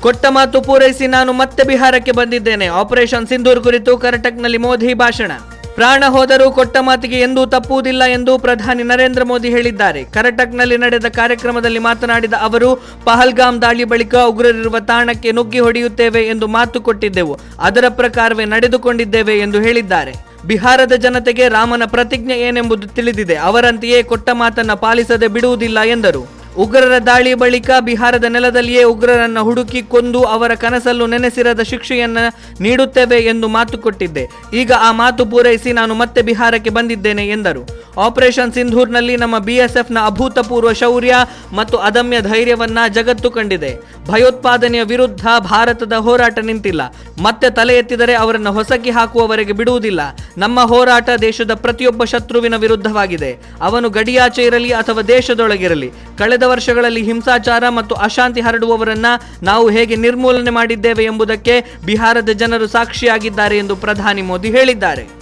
ಕೊಟ್ಟ ಮಾತು ಪೂರೈಸಿ ನಾನು ಮತ್ತೆ ಬಿಹಾರಕ್ಕೆ ಬಂದಿದ್ದೇನೆ. ಆಪರೇಷನ್ ಸಿಂಧೂರ್ ಕುರಿತು ಕರ್ನಾಟಕ್ನಲ್ಲಿ ಮೋದಿ ಭಾಷಣ. ಪ್ರಾಣ ಹೋದರೂ ಕೊಟ್ಟ ಮಾತಿಗೆ ಎಂದೂ ತಪ್ಪುವುದಿಲ್ಲ ಎಂದು ಪ್ರಧಾನಿ ನರೇಂದ್ರ ಮೋದಿ ಹೇಳಿದ್ದಾರೆ. ಕರಟಕ್ನಲ್ಲಿ ನಡೆದ ಕಾರ್ಯಕ್ರಮದಲ್ಲಿ ಮಾತನಾಡಿದ ಅವರು, ಪಹಲ್ಗಾಮ್ ದಾಳಿ ಬಳಿಕ ಉಗ್ರರಿರುವ ತಾಣಕ್ಕೆ ನುಗ್ಗಿ ಹೊಡೆಯುತ್ತೇವೆ ಎಂದು ಮಾತು ಕೊಟ್ಟಿದ್ದೆವು. ಅದರ ಪ್ರಕಾರವೇ ನಡೆದುಕೊಂಡಿದ್ದೇವೆ ಎಂದು ಹೇಳಿದ್ದಾರೆ. ಬಿಹಾರದ ಜನತೆಗೆ ರಾಮನ ಪ್ರತಿಜ್ಞೆ ಏನೆಂಬುದು ತಿಳಿದಿದೆ. ಅವರಂತೆಯೇ ಕೊಟ್ಟ ಮಾತನ್ನ ಪಾಲಿಸದೆ ಬಿಡುವುದಿಲ್ಲ ಎಂದರು. ಉಗ್ರರ ದಾಳಿ ಬಳಿಕ ಬಿಹಾರದ ನೆಲದಲ್ಲಿಯೇ ಉಗ್ರರನ್ನ ಹುಡುಕಿ ಕೊಂದು ಅವರ ಕನಸಲ್ಲೂ ನೆನೆಸಿರದ ಶಿಕ್ಷೆಯನ್ನ ನೀಡುತ್ತೇವೆ ಎಂದು ಮಾತು ಕೊಟ್ಟಿದ್ದೆ. ಈಗ ಆ ಮಾತು ಪೂರೈಸಿ ನಾನು ಮತ್ತೆ ಬಿಹಾರಕ್ಕೆ ಬಂದಿದ್ದೇನೆ ಎಂದರು. ಆಪರೇಷನ್ ಸಿಂಧೂರ್ನಲ್ಲಿ ನಮ್ಮ ಬಿಎಸ್ಎಫ್ನ ಅಭೂತಪೂರ್ವ ಶೌರ್ಯ ಮತ್ತು ಅದಮ್ಯ ಧೈರ್ಯವನ್ನ ಜಗತ್ತು ಕಂಡಿದೆ. ಭಯೋತ್ಪಾದನೆಯ ವಿರುದ್ಧ ಭಾರತದ ಹೋರಾಟ ನಿಂತಿಲ್ಲ. ಮತ್ತೆ ತಲೆ ಎತ್ತಿದರೆ ಅವರನ್ನು ಹೊಸಕಿ ಹಾಕುವವರೆಗೆ ಬಿಡುವುದಿಲ್ಲ. ನಮ್ಮ ಹೋರಾಟ ದೇಶದ ಪ್ರತಿಯೊಬ್ಬ ಶತ್ರುವಿನ ವಿರುದ್ಧವಾಗಿದೆ. ಅವನು ಗಡಿಯಾಚೆ ಇರಲಿ ಅಥವಾ ದೇಶದೊಳಗಿರಲಿ, ಕಳೆದ ವರ್ಷಗಳಲ್ಲಿ ಹಿಂಸಾಚಾರ ಮತ್ತು ಅಶಾಂತಿ ಹರಡುವವರನ್ನ ನಾವು ಹೇಗೆ ನಿರ್ಮೂಲನೆ ಮಾಡಿದ್ದೇವೆ ಎಂಬುದಕ್ಕೆ ಬಿಹಾರದ ಜನರು ಸಾಕ್ಷಿಯಾಗಿದ್ದಾರೆ ಎಂದು ಪ್ರಧಾನಿ ಮೋದಿ ಹೇಳಿದ್ದಾರೆ.